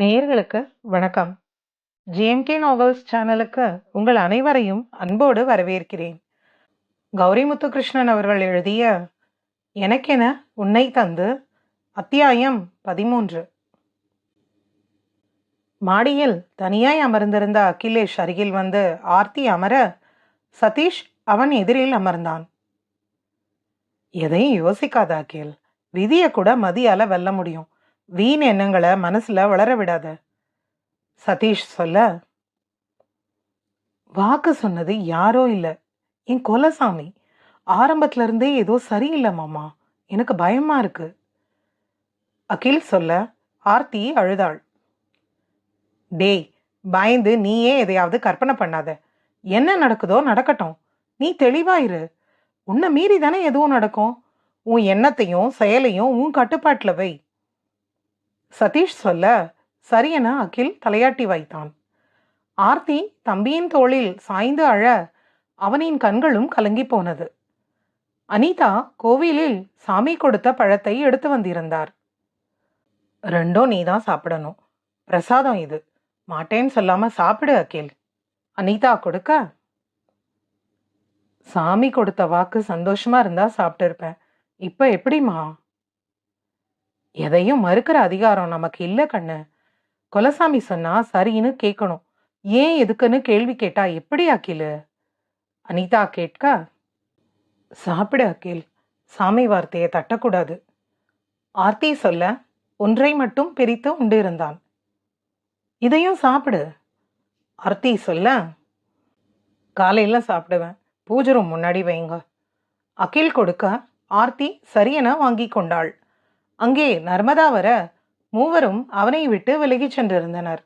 நேயர்களுக்கு வணக்கம். GMK novels சேனலுக்கு உங்கள் அனைவரையும் அன்போடு வரவேற்கிறேன். கௌரி முத்துகிருஷ்ணன் அவர்கள் எழுதிய எனக்கென உன்னை தந்து அத்தியாயம் பதிமூன்று. மாடியில் தனியாய் அமர்ந்திருந்த அகிலேஷ் அருகில் வந்து ஆர்த்தி அமர சதீஷ் அவன் எதிரில் அமர்ந்தான். எதையும் யோசிக்காத அகில் விதியை கூட மதியால வெல்ல முடியும். வீண் எண்ணங்களை மனசுல வளர விடாத. சதீஷ் சொல்ல வாக்கு சொன்னது யாரோ இல்லை. என் கொலசாமி. ஆரம்பத்துல இருந்தே ஏதோ சரியில்லை மாமா. எனக்கு பயமா இருக்கு. அகில் சொல்ல ஆர்த்தி அழுதாள். டேய் பயந்து நீயே எதையாவது கற்பனை பண்ணாத. என்ன நடக்குதோ நடக்கட்டும். நீ தெளிவாயிரு உன்னை மீறி தானே எதுவும் நடக்கும். உன் எண்ணத்தையும் செயலையும் உன் கட்டுப்பாட்டில் வை. சதீஷ் சொல்ல சரியென அகில் தலையாட்டி வைத்தான். ஆர்த்தி தம்பியின் தோளில் சாய்ந்து அழ அவனின் கண்களும் கலங்கி போனது. அனிதா கோவிலில் சாமி கொடுத்த பழத்தை எடுத்து வந்திருந்தார். ரெண்டும் நீ தான் சாப்பிடணும். பிரசாதம் இது. மாட்டேன்னு சொல்லாம சாப்பிடு அகில். அனிதா கொடுக்க? சாமி கொடுத்த வாக்கு சந்தோஷமா இருந்தா சாப்பிட்டு இருப்பேன் இப்ப எப்படிமா எதையும் மறுக்கிற அதிகாரம் நமக்கு இல்லை கண்ணு. கொலசாமி சொன்னா சரின்னு கேட்கணும் ஏன் எதுக்குன்னு கேள்வி கேட்டா எப்படி அகிலு? அனிதா கேட்க சாப்பிடு அகில். சாமி வார்த்தையை தட்டக்கூடாது. ஆர்த்தி சொல்ல ஒன்றை மட்டும் பிரித்து உண்டு இருந்தான். இதையும் சாப்பிடு. ஆர்த்தி சொல்ல காலையில் சாப்பிடுவேன். பூஜை ரூம் முன்னாடி வைங்க. அகில் கொடுக்க ஆர்த்தி சரியென வாங்கி கொண்டாள். அங்கே நர்மதா வர மூவரும் அவனை விட்டு விலகிச் சென்றிருந்தனர்.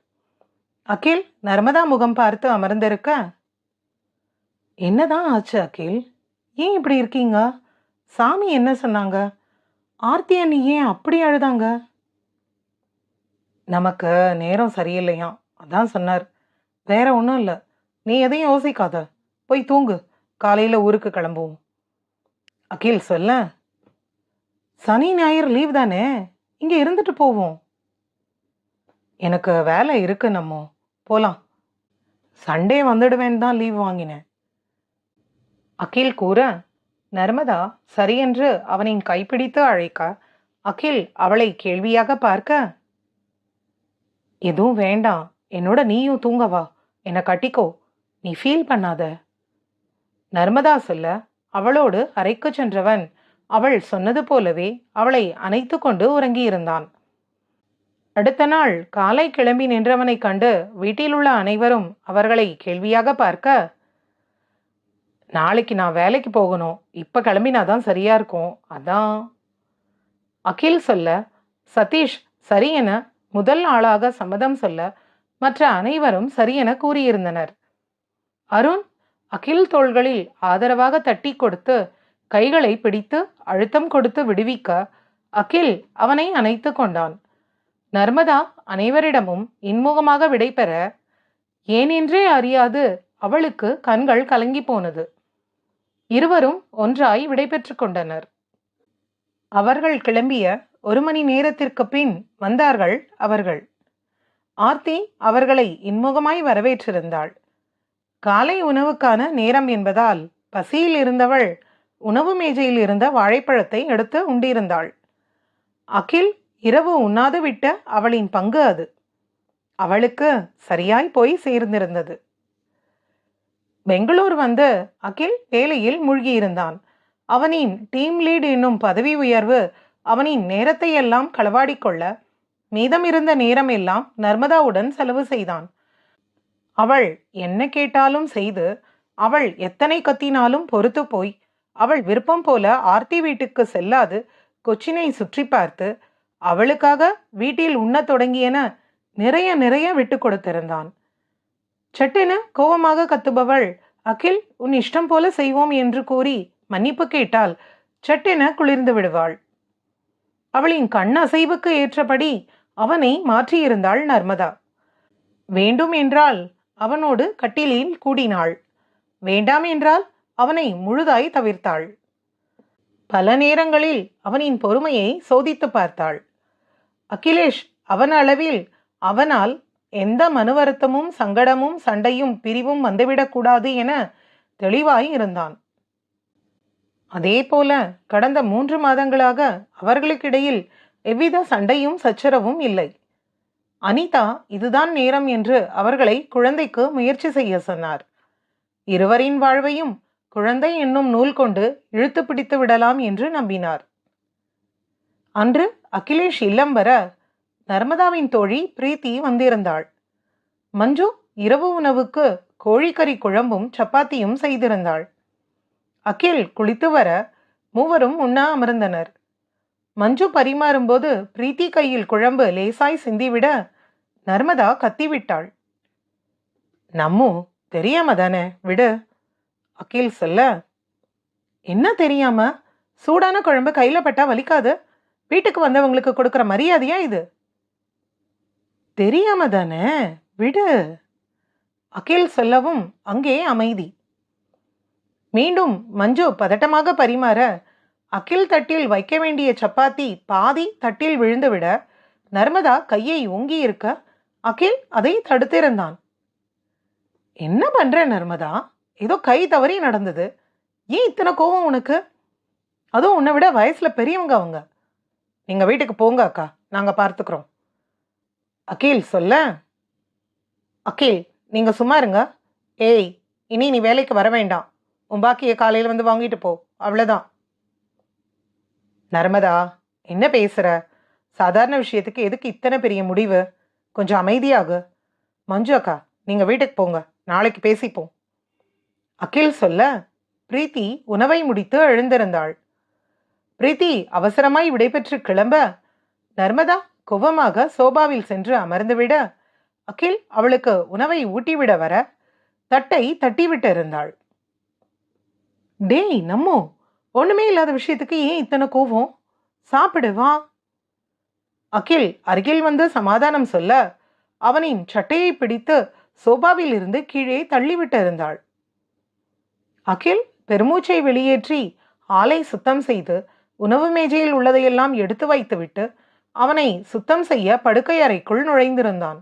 அகில் நர்மதா முகம் பார்த்து அமர்ந்திருக்க என்னதான் ஆச்சு அகில்? ஏன் இப்படி இருக்கீங்க? சாமி என்ன சொன்னாங்க? ஆர்த்தி அண்ணி ஏன் அப்படி அழுதாங்க? நமக்கு நேரம் சரியில்லையா? அதான் சொன்னார். வேற ஒன்றும் இல்லை. நீ எதையும் யோசிக்காத. போய் தூங்கு. காலையில் ஊருக்கு கிளம்புவோம். அகில் சொல்ல சனி ஞாயிறு லீவ் தானே? இங்கே இருந்துட்டு போவோம். எனக்கு வேலை இருக்கு நம்ம. போலாம். சண்டே வந்துடுவேன் தான் லீவ் வாங்கினேன். அகில் கூற நர்மதா சரியென்று அவனின் கைப்பிடித்து அழைக்க. அகில் அவளை கேள்வியாக பார்க்க. எதுவும் வேண்டாம். என்னோட நீயும் தூங்கவா என்னை கட்டிக்கோ. நீ ஃபீல் பண்ணாத. நர்மதா சொல்ல அவளோடு அறைக்கு சென்றவன். அவள் சொன்னது போலவே அவளை அணைத்து கொண்டு உறங்கியிருந்தான். அடுத்த நாள் காலை கிளம்பி நின்றவனைக் கண்டு வீட்டிலுள்ள அனைவரும் அவர்களை கேள்வியாக பார்க்க நாளைக்கு நான் வேலைக்கு போகணும். இப்போ கிளம்பினாதான் சரியா இருக்கும். அதான். அகில் சொல்ல சதீஷ் சரி என முதல் ஆளாக சம்மதம் சொல்ல மற்ற அனைவரும் சரியென கூறியிருந்தனர். அருண் அகில் தோள்களில் ஆதரவாக தட்டி கொடுத்து கைகளை பிடித்து அழுத்தம் கொடுத்து விடுவிக்க அகில் அவனை அணைத்து கொண்டான். நர்மதா அனைவரிடமும் இன்முகமாக விடைபெற ஏனென்றே அறியாது அவளுக்கு கண்கள் கலங்கி போனது. இருவரும் ஒன்றாய் விடைபெற்றுக் கொண்டனர். அவர்கள் கிளம்பிய ஒரு மணி நேரத்திற்கு பின் வந்தார்கள் அவர்கள். ஆர்த்தி அவர்களை இன்முகமாய் வரவேற்றிருந்தாள். காலை உணவுக்கான நேரம் என்பதால் பசியில் இருந்தவள் உணவு மேஜையில் இருந்த வாழைப்பழத்தை எடுத்து உண்டிருந்தாள். அகில் இரவு உண்ணாது விட்ட அவளின் பங்கு அது. அவளுக்கு சரியாய் போய் சேர்ந்திருந்தது. பெங்களூர் வந்து அகில் வேலையில் மூழ்கியிருந்தான். அவனின் டீம் லீட் என்னும் பதவி உயர்வு அவனின் நேரத்தை எல்லாம் களவாடிக்கொள்ள மீதமிருந்த நேரம் எல்லாம் நர்மதாவுடன் செலவு செய்தான். அவள் என்ன கேட்டாலும் செய்து அவள் எத்தனை கத்தினாலும் பொறுத்து போய் அவள் விருப்பம் போல ஆர்த்தி வீட்டுக்கு செல்லாது கொச்சினை சுற்றி பார்த்து அவளுக்காக வீட்டில் உண்ணத் தொடங்கியன நிறைய நிறைய விட்டு கொடுத்திருந்தான். சட்டென கோபமாக கத்துபவள் அகில் உன் இஷ்டம் போல செய்வோம் என்று கூறி மன்னிப்பு கேட்டால் சட்டென குளிர்ந்து விடுவாள். அவளின் கண் அசைவுக்கு ஏற்றபடி அவனை மாற்றியிருந்தாள் நர்மதா. வேண்டும் என்றால் அவனோடு கட்டிலில் கூடினாள். வேண்டாம் என்றால் அவனை முழுதாய் தவிர்த்தாள். பல நேரங்களில் அவனின் பொறுமையை சோதித்து பார்த்தாள். அகிலேஷ் அவன் அளவில் அவனால் எந்த மனுவருத்தமும் சங்கடமும் சண்டையும் பிரிவும் வந்துவிடக்கூடாது என தெளிவாய் இருந்தான். அதே போல கடந்த மூன்று மாதங்களாக அவர்களுக்கிடையில் எவ்வித சண்டையும் சச்சரவும் இல்லை. அனிதா இதுதான் நேரம் என்று அவர்களை குழந்தைக்கு முயற்சி செய்ய சொன்னார். இருவரின் வாழ்வையும் குழந்தை என்னும் நூல் கொண்டு இழுத்து பிடித்து விடலாம் என்று நம்பினார். அன்று அகிலேஷ் இல்லம் வர நர்மதாவின் தோழி பிரீத்தி வந்திருந்தாள். மஞ்சு இரவு உணவுக்கு கோழிக்கறி குழம்பும் சப்பாத்தியும் செய்திருந்தாள். அகில் குளித்து வர மூவரும் உண்ணா அமர்ந்தனர். மஞ்சு பரிமாறும்போது பிரீத்தி கையில் குழம்பு லேசாய் சிந்திவிட நர்மதா கத்திவிட்டாள். நம்மு தெரியாம தானே விடு. அகில் சொல்ல என்ன தெரியாம? சூடான குழம்பு கையில் பட்டா வலிக்காது? வீட்டுக்கு வந்தவங்களுக்கு கொடுக்குற மரியாதையா இது? தெரியாம தானே? விடு. அகில் சொல்லவும் அங்கே அமைதி. மீண்டும் மஞ்சு பதட்டமாக பரிமாற அகில் தட்டில் வைக்க வேண்டிய சப்பாத்தி பாதி தட்டில் விழுந்துவிட நர்மதா கையை ஓங்கி இருக்க அகில் அதை தடுத்திருந்தான். என்ன பண்ற நர்மதா? ஏதோ கை தவறி நடந்தது. ஏன் இத்தனை கோவம் உனக்கு? அதுவும் உன்னை விட வயசில் பெரியவங்க அவங்க. நீங்கள் வீட்டுக்கு போங்க அக்கா. நாங்கள் பார்த்துக்குறோம். அகில் சொல்ல. அகில் நீங்கள் சும்மா இருங்க. ஏய் இனி நீ வேலைக்கு வர வேண்டாம். உன் பாக்கியை காலையில் வந்து வாங்கிட்டு போ. அவ்வளோதான் நர்மதா என்ன பேசுகிற சாதாரண விஷயத்துக்கு எதுக்கு இத்தனை பெரிய முடிவு? கொஞ்சம் அமைதியாகு. மஞ்சு அக்கா நீங்கள் வீட்டுக்கு போங்க. நாளைக்கு பேசிப்போம். அகில் சொல்ல பிரீத்தி உணவை முடித்து எழுந்திருந்தாள். பிரீத்தி அவசரமாய் விடைபெற்று கிளம்ப. நர்மதா கோபமாக சோபாவில் சென்று அமர்ந்துவிட அகில் அவளுக்கு உணவை ஊட்டிவிட வர தட்டை தட்டிவிட்டு இருந்தாள் டேய் நம்மோ ஒண்ணுமே இல்லாத விஷயத்துக்கு ஏன் இத்தனை கோவம் சாப்பிடு வா. அகில் அருகில் வந்து சமாதானம் சொல்ல அவனின் சட்டையை பிடித்து சோபாவில் இருந்து கீழே தள்ளிவிட்டு இருந்தாள் அகில் பெருமூச்சை வெளியேற்றி ஆலை சுத்தம் செய்து உணவு மேஜையில் உள்ளதையெல்லாம் எடுத்து வைத்துவிட்டு அவனை சுத்தம் செய்ய படுக்கை அறைக்குள் நுழைந்திருந்தான்.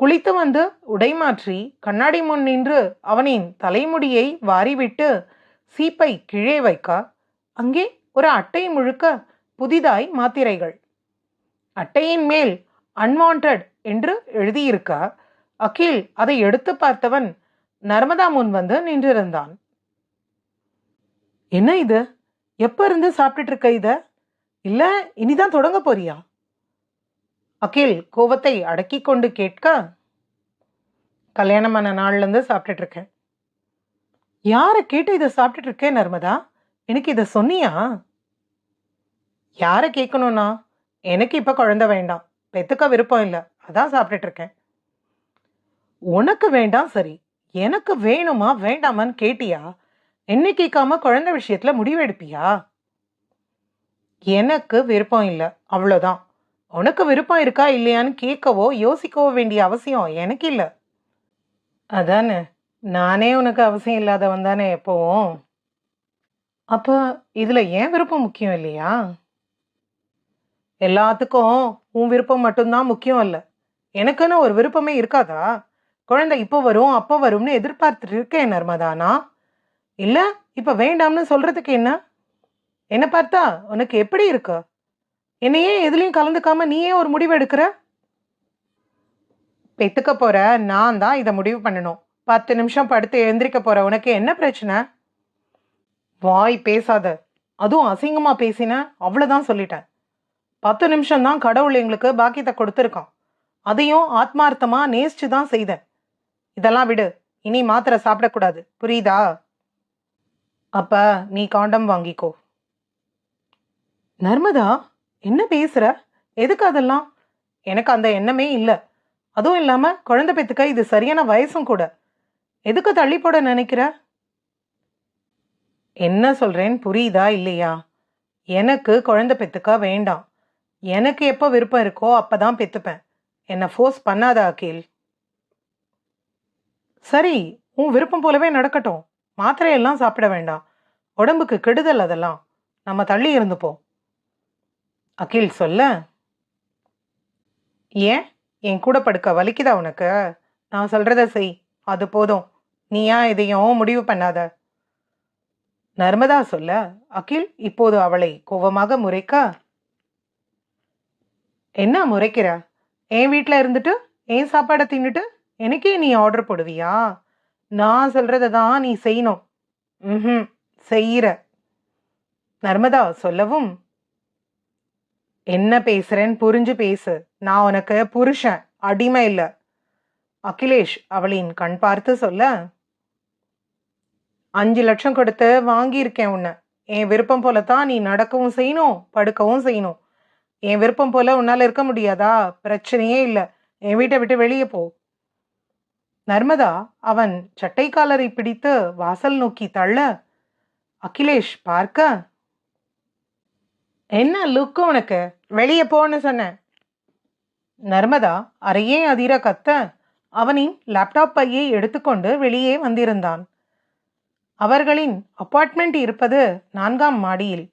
குளித்து வந்து உடை மாற்றி கண்ணாடி முன் நின்று அவனின் தலைமுடியை வாரிவிட்டு சீப்பை கீழே வைக்க அங்கே ஒரு அட்டை முழுக்க புதிதாய் மாத்திரைகள். அட்டையின் மேல் அன்வான்ட் என்று எழுதியிருக்க அகில் அதை எடுத்து பார்த்தவன் நர்மதா முன் வந்து நின்றிருந்தான். என்ன இது? எப்ப இருந்து சாப்பிட்டுட்டு இருக்க இத? இல்ல இனிதான் தொடங்க போறியா? அகில் கோவத்தை அடக்கி கொண்டு கேட்க கல்யாணமான நாள்லேருந்து சாப்பிட்டுட்டு இருக்கேன். யாரை கேட்டு இதை சாப்பிட்டுட்டு இருக்கேன் நர்மதா? எனக்கு இதை சொன்னியா? யாரை கேட்கணும்னா எனக்கு இப்போ குழந்தை வேண்டாம். பெத்துக்க விருப்பம் இல்லை. அதான் சாப்பிட்டுட்டு இருக்கேன். உனக்கு வேண்டாம் சரி. எனக்கு வேணுமா வேண்டாமான்னு கேட்டியா? என்ன கேட்காம குழந்தை விஷயத்துல முடிவெடுப்பியா எனக்கு விருப்பம் இல்லை அவ்வளோதான் உனக்கு விருப்பம் இருக்கா இல்லையான்னு கேட்கவோ யோசிக்கவோ வேண்டிய அவசியம் எனக்கு இல்லை. அதானே நானே உனக்கு அவசியம் இல்லாதவன் தானே எப்போவும். அப்போ இதில் ஏன் விருப்பம் முக்கியம் இல்லையா? எல்லாத்துக்கும் உன் விருப்பம் மட்டும்தான் முக்கியம் இல்லை. எனக்குன்னு ஒரு விருப்பமே இருக்காதா? குழந்தை இப்போ வரும் அப்போ வரும்னு எதிர்பார்த்துட்டு இருக்கேன் நர்மதானா இல்லை இப்போ வேண்டாம்னு சொல்கிறதுக்கு என்ன? என்னை பார்த்தா உனக்கு எப்படி இருக்கு? என்னையே எதுலேயும் கலந்துக்காம நீயே ஒரு முடிவு எடுக்கிற? பெத்துக்க போகிற நான் தான் இதை முடிவு பண்ணணும். பத்து நிமிஷம் படுத்து எழுந்திரிக்க போகிற உனக்கு என்ன பிரச்சனை? வாய் பேசாத. அதுவும் அசிங்கமாக பேசின அவ்வளோதான் சொல்லிட்டேன். பத்து நிமிஷம்தான் கடவுள் எங்களுக்கு பாக்கியத்தை கொடுத்துருக்கான். அதையும் ஆத்மார்த்தமாக நேசிச்சு தான் செய்தேன். இதெல்லாம் விடு. இனி மாத்திரை சாப்பிடக்கூடாது. புரியுதா? அப்ப நீ காண்டம் வாங்கிக்கோ. நர்மதா என்ன பேசுற? எதுக்கு அதெல்லாம்? எனக்கு அந்த எண்ணமே இல்லை. அதுவும் இல்லாம குழந்தை பெத்துக்க இது சரியான வயசும் கூட. எதுக்கு தள்ளி போட நினைக்கிற? என்ன சொல்றேன்? புரியுதா இல்லையா? எனக்கு குழந்தை பெத்துக்க வேண்டாம். எனக்கு எப்போ விருப்பம் இருக்கோ அப்பதான் பெத்துப்பேன். என்னை ஃபோர்ஸ் பண்ணாத அகில். சரி உன் விருப்பம் போலவே நடக்கட்டும். மாத்திரையெல்லாம் சாப்பிட வேண்டாம். உடம்புக்கு கெடுதல் அதெல்லாம். நம்ம தள்ளி இருந்துப்போம் அகில் சொல்ல. ஏன்? என் கூட படுக்க வலிக்குதா உனக்கு? நான் சொல்கிறத செய். அது போதும். நீயா எதையும் முடிவு பண்ணாத. நர்மதா சொல்ல. அகில் இப்போது அவளை கோபமாக முறைக்க. என்ன முறைக்கிற? என் வீட்டில் இருந்துட்டு என் சாப்பாடை தின்னுட்டு? எனக்கே நீ ஆர்டர் போடுவியா? நான் சொல்கிறத தான் நீ செய்யணும். ம் செய்கிற நர்மதா சொல்லவும். என்ன பேசுகிறேன்னு புரிஞ்சு பேசு. நான் உனக்கு புருஷன் அடிமை இல்லை. அகிலேஷ் அவளின் கண் பார்த்து சொல்ல. அஞ்சு லட்சம் கொடுத்து வாங்கியிருக்கேன் உன்னை. என் விருப்பம் போல தான் நீ நடக்கவும் செய்யணும் படுக்கவும் செய்யணும். என் விருப்பம் போல உன்னால் இருக்க முடியாதா? பிரச்சனையே இல்லை. என் வீட்டை விட்டு வெளியே போ. நர்மதா அவன் சட்டைக்காலரை பிடித்து வாசல் நோக்கி தள்ள அகிலேஷ் பார்க்க. என்ன லுக்கு உனக்கு? வெளியே போன்னு சொன்னேன் நர்மதா அறையே அதிர கத்த அவனின் லேப்டாப் பையை எடுத்துக்கொண்டு வெளியே வந்திருந்தான். அவர்களின் அப்பார்ட்மெண்ட் இருப்பது நான்காம் மாடியில்.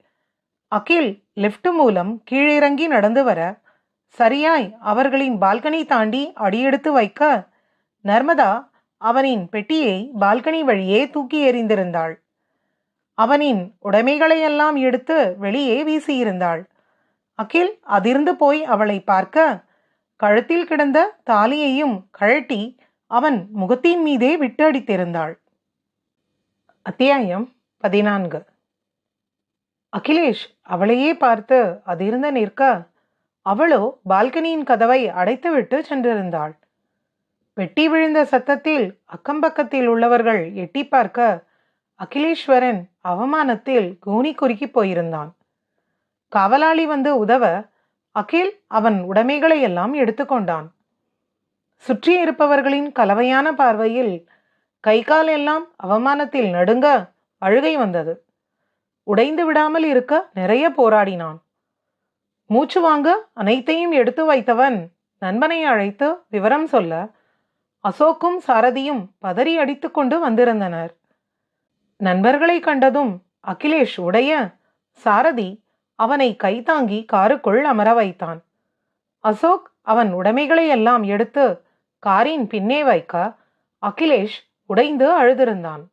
அகில் லிஃப்ட் மூலம் கீழிறங்கி நடந்து வர சரியாய் அவர்களின் பால்கனி தாண்டி அடியெடுத்து வைக்க நர்மதா அவனின் பெட்டியை பால்கனி வழியே தூக்கி எறிந்திருந்தாள். அவனின் உடைமைகளையெல்லாம் எடுத்து வெளியே வீசியிருந்தாள். அகில் அதிர்ந்து போய் அவளை பார்க்க கழுத்தில் கிடந்த தாலியையும் கழட்டி அவன் முகத்தின் மீதே விட்டு அடித்திருந்தாள் அத்தியாயம் பதினான்கு. அகிலேஷ் அவளையே பார்த்து அதிர்ந்து நிற்க அவளோ பால்கனியின் கதவை அடைத்துவிட்டு சென்றிருந்தாள். வெட்டி விழுந்த சத்தத்தில் அக்கம்பக்கத்தில் உள்ளவர்கள் எட்டி பார்க்க அகிலேஸ்வரன் அவமானத்தில் கூனி குறுக்கி போயிருந்தான். காவலாளி வந்து உதவ அகில் அவன் உடைமைகளை எல்லாம் எடுத்துக்கொண்டான் சுற்றி இருப்பவர்களின் கலவையான பார்வையில் கை கால் எல்லாம் அவமானத்தில் நடுங்க அழுகை வந்தது. உடைந்து விடாமல் இருக்க நிறைய போராடினான். மூச்சு வாங்க அனைத்தையும் எடுத்து வைத்தவன் நண்பனை அழைத்து விவரம் சொல்ல அசோக்கும் சாரதியும் பதறி அடித்துக்கொண்டு வந்திருந்தனர். நண்பர்களை கண்டதும் அகிலேஷ் உடைய சாரதி அவனை கைதாங்கி காருக்குள் அமர வைத்தான். அசோக் அவன் உடைமைகளை எல்லாம் எடுத்து காரின் பின்னே வைக்க அகிலேஷ் உடைந்து அழுதிருந்தான்.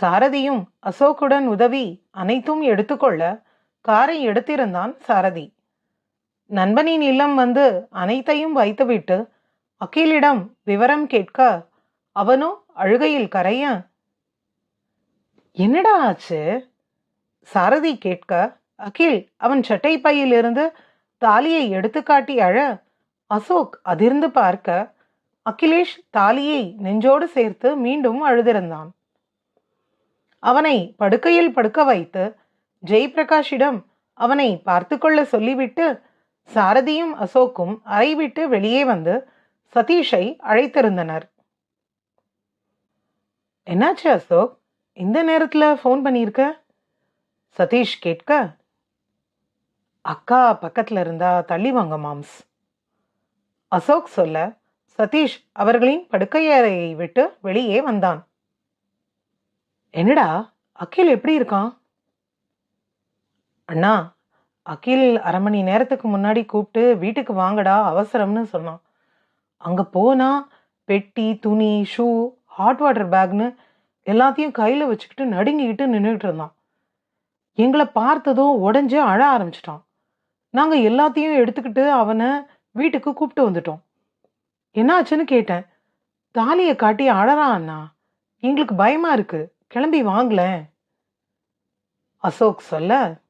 சாரதியும் அசோக்குடன் உதவி அனைத்தும் எடுத்துக்கொள்ள காரை எடுத்திருந்தான் சாரதி. நண்பனின் இல்லம் வந்து அனைத்தையும் வைத்துவிட்டு அகிலிடம் விவரம் கேட்க அவனோ அழுகையில் கரைய என்னடா ஆச்சு? சாரதி கேட்க அகில் அவன் சட்டை பையிலிருந்து தாலியை எடுத்து காட்டி அழ. அசோக் அதிர்ந்து பார்க்க அகிலேஷ் தாலியை நெஞ்சோடு சேர்த்து மீண்டும் அழுதிருந்தான். அவனை படுக்கையில் படுக்க வைத்து ஜெய்பிரகாஷிடம் அவனை பார்த்து கொள்ள சொல்லிவிட்டு சாரதியும் அசோக்கும் அறை விட்டு வெளியே வந்து சதீஷை அழைத்திருந்தனர். என்னாச்சு அசோக்? இந்த நேரத்தில் ஃபோன் பண்ணியிருக்க? சதீஷ் கேட்க அக்கா பக்கத்தில் இருந்தா தள்ளி வாங்க மாம்ஸ். அசோக் சொல்ல சதீஷ் அவர்களின் படுக்கையறையை விட்டு வெளியே வந்தான். என்னடா அகில் எப்படி இருக்கான்? அண்ணா அகில் அரை மணி நேரத்துக்கு முன்னாடி கூப்பிட்டு வீட்டுக்கு வாங்கடா அவசரம்னு சொன்னான். அங்கே போனால் பெட்டி துணி ஷூ ஹாட் வாட்டர் பேக்னு எல்லாத்தையும் கையில் வச்சுக்கிட்டு நடுங்கிக்கிட்டு நின்றுட்டு இருந்தான். எங்களை பார்த்ததும் உடஞ்சு அழ ஆரம்பிச்சிட்டான். நாங்கள் எல்லாத்தையும் எடுத்துக்கிட்டு அவனை வீட்டுக்கு கூப்பிட்டு வந்துட்டோம். என்னாச்சுன்னு கேட்டேன். தாலியை காட்டி அழறான் அண்ணா? எங்களுக்கு பயமாக இருக்குது கிளம்பி வாங்கலேன் அசோக் சொல்ல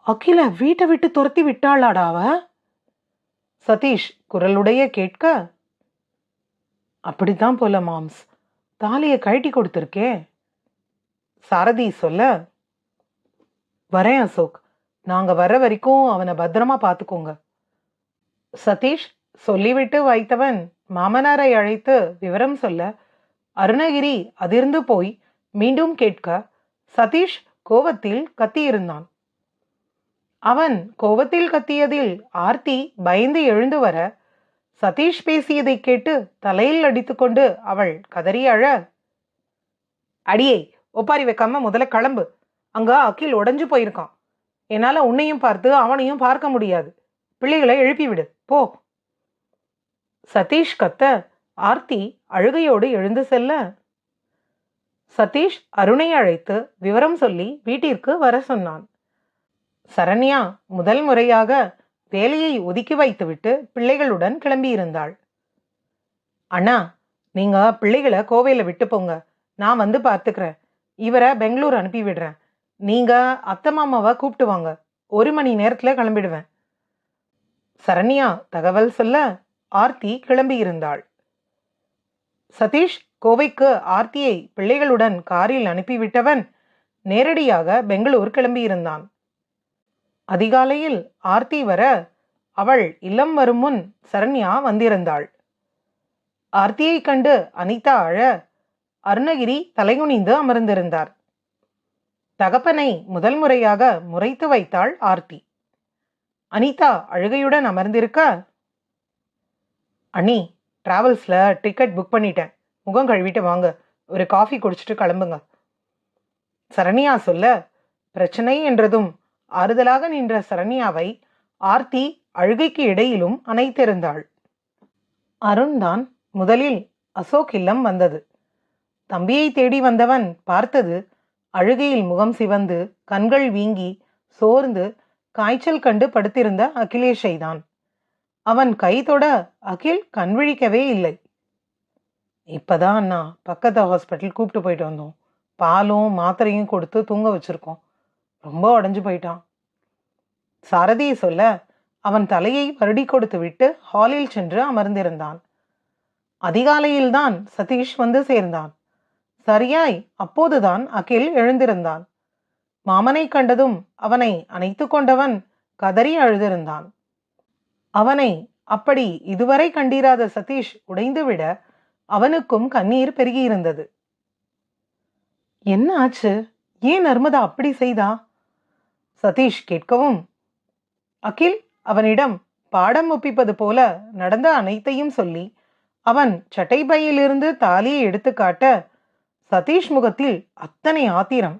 அகில வீட்டை விட்டு துரத்தி விட்டாளாடா அவ? சதீஷ் குரலுடைய கேட்க அப்படித்தான் போல மாம்ஸ் தாலியை கழட்டி கொடுத்துருக்கே. சாரதி சொல்ல வரேன் அசோக் நாங்கள் வர வரைக்கும் அவனை பத்திரமா பார்த்துக்கோங்க சதீஷ் சொல்லிவிட்டு வைத்தவன் மாமனாரை அழைத்து விவரம் சொல்ல அருணகிரி அதிர்ந்து போய் மீண்டும் கேட்க சதீஷ் கோவத்தில் கத்தியிருந்தான். அவன் கோபத்தில் கத்தியதில் ஆர்த்தி பயந்து எழுந்து வர சதீஷ் பேசியதை கேட்டு தலையில் அடித்துக்கொண்டு அவள் கதறி அழ அடியே ஒப்பாரி வைக்காம முதல்ல கிளம்பு. அங்க அகில் உடைஞ்சு போயிருக்கான். என்னால உன்னையும் பார்த்து அவனையும் பார்க்க முடியாது. பிள்ளைகளை எழுப்பிவிடு. போ. சதீஷ் கத்த ஆர்த்தி அழுகையோடு எழுந்து செல்ல சதீஷ் அருணை அழைத்து விவரம் சொல்லி வீட்டிற்கு வர சொன்னான். சரண்யா முதல் முறையாக வேலையை ஒதுக்கி வைத்துவிட்டு பிள்ளைகளுடன் கிளம்பியிருந்தாள். அண்ணா நீங்க பிள்ளைகளை கோவையில விட்டு போங்க. நான் வந்து பார்த்துக்கிறேன் இவரை பெங்களூர் அனுப்பி விடுறேன். நீங்க அத்தை மாமாவை கூப்பிட்டு வாங்க. ஒரு மணி நேரத்தில் கிளம்பிடுவேன். சரண்யா தகவல் சொல்ல ஆர்த்தி கிளம்பியிருந்தாள். சதீஷ் கோவைக்கு ஆர்த்தியை பிள்ளைகளுடன் காரில் அனுப்பிவிட்டவன் நேரடியாக பெங்களூர் கிளம்பியிருந்தான். அதிகாலையில் ஆர்த்தி வர அவள் இல்லம் வரும் முன் சரண்யா வந்திருந்தாள். ஆர்த்தியை கண்டு அனிதா அழ அருணகிரி தலைகுனிந்து அமர்ந்திருந்தார். தகப்பனை முதல் முறையாக முறைத்து வைத்தாள் ஆர்த்தி. அனிதா அழுகையுடன் அமர்ந்திருக்க அண்ணி டிராவல்ஸில் டிக்கெட் புக் பண்ணிட்டேன். முகம் கழுவிட்டு வாங்க. ஒரு காஃபி குடிச்சிட்டு கிளம்புங்க. சரண்யா சொல்ல பிரச்சனை என்றதும் ஆறுதலாக நின்ற சரண்யாவை ஆர்த்தி அழுகைக்கு இடையிலும் அணைத்திருந்தாள். அருண் தான் முதலில் அசோக் இல்லம் வந்தது. தம்பியை தேடி வந்தவன் பார்த்தது அழுகையில் முகம் சிவந்து கண்கள் வீங்கி சோர்ந்து காய்ச்சல் கண்டு படுத்திருந்த அகிலேஷை தான் அவன் கை தொட அகில் கண் விழிக்கவே இல்லை. இப்பதான் அண்ணா பக்கத்து ஹாஸ்பிட்டல் கூப்பிட்டு போயிட்டு வந்தோம். பாலும் மாத்திரையும் கொடுத்து தூங்க வச்சிருக்கோம். ரொம்ப உடஞ்சு போயிட்டான். சாரதியை சொல்ல அவன் தலையை வருடி கொடுத்து விட்டு ஹாலில் சென்று அமர்ந்திருந்தான். அதிகாலையில்தான் சதீஷ் வந்து சேர்ந்தான். சரியாய் அப்போதுதான் அகில் எழுந்திருந்தான். மாமனை கண்டதும் அவனை அணைத்து கொண்டவன் கதறி அழுதிருந்தான். அவனை அப்படி இதுவரை கண்டிராத சதீஷ் உடைந்துவிட அவனுக்கும் கண்ணீர் பெருகியிருந்தது. என்ன ஆச்சு? ஏன் நர்மதா அப்படி செய்தா? சதீஷ் கேட்கவும் அகில் அவனிடம் பாடம் ஒப்பிப்பது போல நடந்த அனைத்தையும் சொல்லி அவன் சட்டைப்பையிலிருந்து தாலியை எடுத்து காட்ட சதீஷ் முகத்தில் அத்தனை ஆத்திரம்.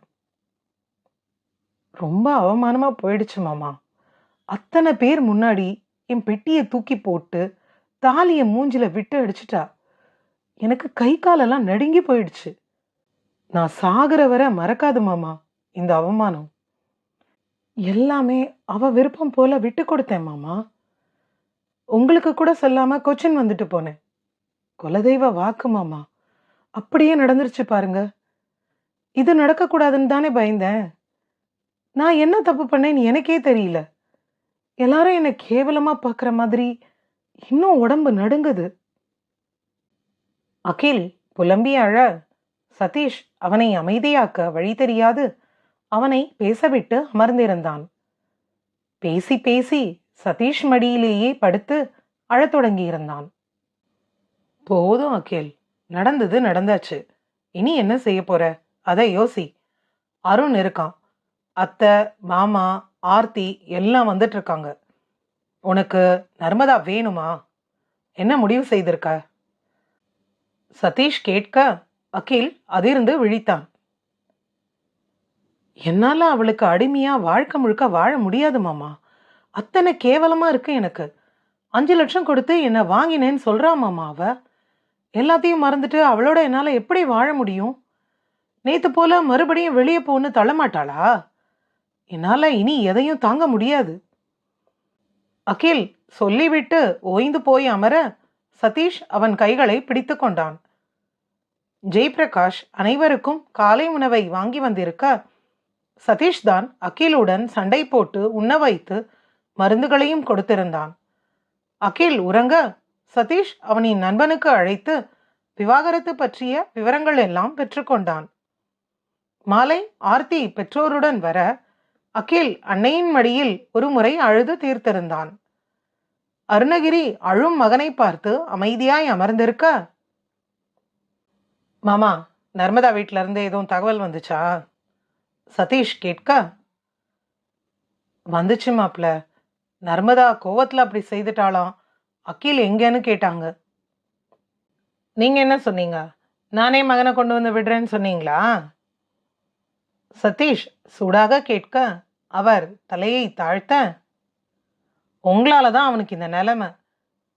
ரொம்ப அவமானமா போயிடுச்சு மாமா. அத்தனை பேர் முன்னாடி என் பெட்டியை தூக்கி போட்டு தாலியை மூஞ்சில விட்டு அடிச்சிட்டா எனக்கு கை காலெல்லாம் நடுங்கி போயிடுச்சு. நான் சாகுற வரை மறக்காது மாமா இந்த அவமானம். எல்லாமே அவ விருப்பம் போல விட்டு கொடுத்தேன் மாமா. உங்களுக்கு கூட சொல்லாம கொச்சின் வந்துட்டு போனேன். குலதெய்வ வாக்கு மாமா. அப்படியே நடந்துருச்சு பாருங்க. இது நடக்கக்கூடாதுன்னு தானே பயந்தேன். நான் என்ன தப்பு பண்ணேன்னு எனக்கே தெரியல. எல்லாரும் என்னை கேவலமா பார்க்குற மாதிரி இன்னும் உடம்பு நடுங்குது. அகில் புலம்பி அழ. சதீஷ் அவனை அமைதியாக்க வழி தெரியாது. அவனை பேசவிட்டு அமர்ந்திருந்தான். பேசி பேசி சதீஷ் மடியிலேயே படுத்து அழத் தொடங்கியிருந்தான். போதும் அகில். நடந்தது நடந்தாச்சு. இனி என்ன செய்ய போற? அதை யோசி. அருண் இருக்கான். அத்தை மாமா ஆர்த்தி எல்லாம் வந்துட்டு இருக்காங்க உனக்கு நர்மதா வேணுமா? என்ன முடிவு செய்திருக்க? சதீஷ் கேட்க அகில் அதிர்ந்து விழித்தான். என்னால் அவளுக்கு அடிமையாக வாழ்க்கை முழுக்க வாழ முடியாது மாமா. அத்தனை கேவலமாக இருக்கு எனக்கு. அஞ்சு லட்சம் கொடுத்து என்னை வாங்கினேன்னு சொல்கிறா மாமா அவ. எல்லாத்தையும் மறந்துட்டு அவளோட என்னால் எப்படி வாழ முடியும்? நேற்று போல மறுபடியும் வெளியே போன்னு தள்ளமாட்டாளா? என்னால் இனி எதையும் தாங்க முடியாது. அகில் சொல்லிவிட்டு ஓய்ந்து போய் அமர சதீஷ் அவன் கைகளை பிடித்து கொண்டான். ஜெய்பிரகாஷ் அனைவருக்கும் காலை உணவை வாங்கி வந்திருக்க சதீஷ் தான் அகிலுடன் சண்டை போட்டு உண்ண வைத்து மருந்துகளையும் கொடுத்திருந்தான். அகில் உறங்க சதீஷ் அவனின் நண்பனுக்கு அழைத்து விவாகரத்து பற்றிய விவரங்கள் எல்லாம் பெற்றுக்கொண்டான் மாலை ஆர்த்தி பெற்றோருடன் வர அகில் அன்னையின் மடியில் ஒரு முறை அழுது தீர்த்திருந்தான். அருணகிரி அழும் மகனை பார்த்து அமைதியாய் அமர்ந்திருக்க மாமா நர்மதா வீட்ல எதுவும் தகவல் வந்துச்சா? சதீஷ் கேட்க வந்துச்சு மாப்ள. நர்மதா கோவத்தில் அப்படி செய்துட்டாளாம். அக்கீல் எங்கேன்னு கேட்டாங்க. நீங்கள் என்ன சொன்னீங்க? நானே மகனை கொண்டு வந்து விடுறேன்னு சொன்னீங்களா? சதீஷ் சூடாக கேட்க அவர் தலையை தாழ்த்த உங்களால தான் அவனுக்கு இந்த நிலைமை.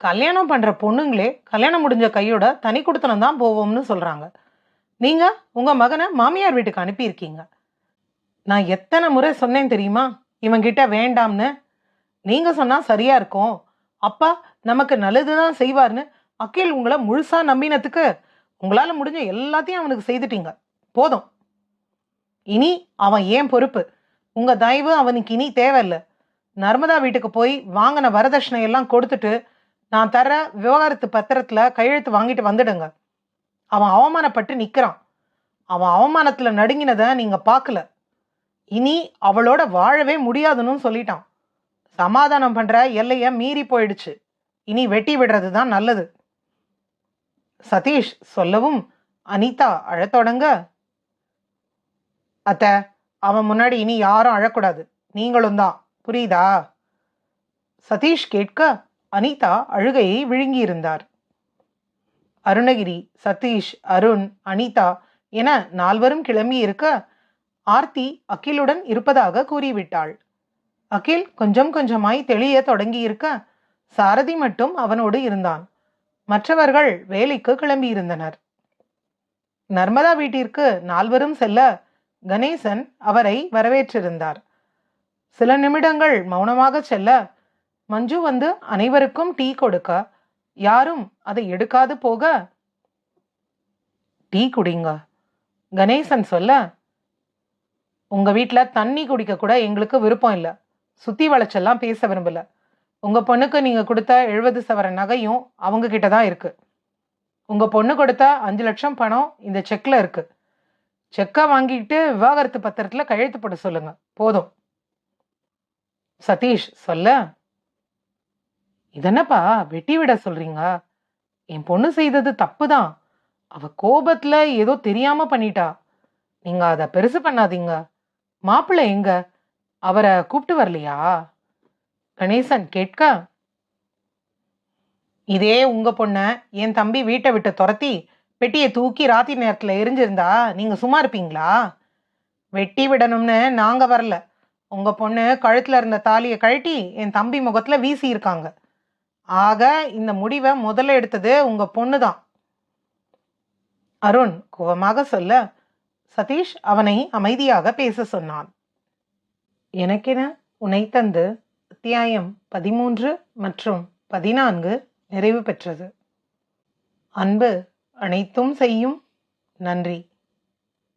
கல்யாணம் பண்ணுற பொண்ணுங்களே கல்யாணம் முடிஞ்ச கையோட தனி கொடுத்தனம் தான் போவோம்னு சொல்கிறாங்க நீங்கள் உங்கள் மகனை மாமியார் வீட்டுக்கு அனுப்பியிருக்கீங்க. நான் எத்தனை முறை சொன்னேன் தெரியுமா? இவங்கிட்ட வேண்டாம்னு. நீங்கள் சொன்னால் சரியாக இருக்கும். அப்பா நமக்கு நல்லது தான் செய்வார்னு. அகில் உங்களை முழுசாக நம்பினத்துக்கு உங்களால் முடிஞ்ச எல்லாத்தையும் அவனுக்கு செய்துட்டீங்க. போதும். இனி அவன் ஏன் பொறுப்பு? உங்கள் தயவு அவனுக்கு இனி தேவையில்லை. நர்மதா வீட்டுக்கு போய் வாங்கின வரதட்சணை எல்லாம் கொடுத்துட்டு நான் தர விவகாரத்து பத்திரத்தில் கையெழுத்து வாங்கிட்டு வந்துடுங்க. அவன் அவமானப்பட்டு நிற்கிறான் அவன் அவமானத்தில் நடுங்கினதை நீங்கள் பார்க்கல. இனி அவளோட வாழவே முடியாதுன்னு சொல்லிட்டான். சமாதானம் பண்ற எல்லைய மீறி போயிடுச்சு. இனி வெட்டி விடுறது தான் நல்லது. சதீஷ் சொல்லவும் அனிதா அழத் தொடங்க. அத்த அவன் முன்னாடி இனி யாரும் அழக்கூடாது. நீங்களும் தான். புரியுதா? சதீஷ் கேட்க அனிதா அழுகையை விழுங்கியிருந்தார். அருணகிரி சதீஷ் அருண் அனிதா என நால்வரும் கிளம்பி இருக்க ஆர்த்தி அகிலுடன் இருப்பதாக கூறிவிட்டாள். அகில் கொஞ்சம் கொஞ்சமாய் தெளிய தொடங்கி இருக்க சாரதி மட்டும் அவனோடு இருந்தான். மற்றவர்கள் வேலைக்கு கிளம்பியிருந்தனர். நர்மதா வீட்டிற்கு நால்வரும் செல்ல கணேசன் அவரை வரவேற்றிருந்தார். சில நிமிடங்கள் மௌனமாக செல்ல மஞ்சு வந்து அனைவருக்கும் டீ கொடுக்க யாரும் அதை எடுக்காது போக டீ குடிங்க கணேசன் சொல்ல உங்கள் வீட்டில் தண்ணி குடிக்க கூட எங்களுக்கு விருப்பம் இல்லை. சுத்தி வளைச்செல்லாம் பேச விரும்பல. உங்கள் பொண்ணுக்கு நீங்கள் கொடுத்த எழுபது சவர நகையும் அவங்க கிட்ட தான் இருக்குது உங்கள் பொண்ணு கொடுத்த அஞ்சு லட்சம் பணம் இந்த செக்கில் இருக்குது செக்கை வாங்கிட்டு விவாகரத்து பத்திரத்தில் கையெழுத்து போட சொல்லுங்கள் போதும். சதீஷ் சொல்ல. இதென்னப்பா வெட்டி விட சொல்கிறீங்க என் பொண்ணு செய்தது தப்பு தான் அவள் கோபத்தில் ஏதோ தெரியாமல் பண்ணிட்டா. நீங்கள் அதை பெருசு பண்ணாதீங்க. மாப்பிள்ளை எங்க? அவரை கூப்பிட்டு வரலையா? கணேசன் கேட்க. இதே உங்க பொண்ண என் தம்பி வீட்டை விட்டு துரத்தி பெட்டியை தூக்கி ராத்திரி நேரத்தில் எரிஞ்சிருந்தா நீங்க சும்மா இருப்பீங்களா? வெட்டி விடணும்னு நாங்க வரல. உங்க பொண்ணு கழுத்துல இருந்த தாலியை கழட்டி என் தம்பி முகத்துல வீசி இருக்காங்க. ஆக இந்த முடிவை முதல்ல எடுத்தது உங்க பொண்ணு தான் அருண் கோபமாக சொல்ல சதீஷ் அவனை அமைதியாக பேச சொன்னான். எனக்கென உன்னை தந்து அத்தியாயம் பதிமூன்று மற்றும் பதினான்கு நிறைவு பெற்றது. அன்பு அனைத்தும் செய்யும். நன்றி.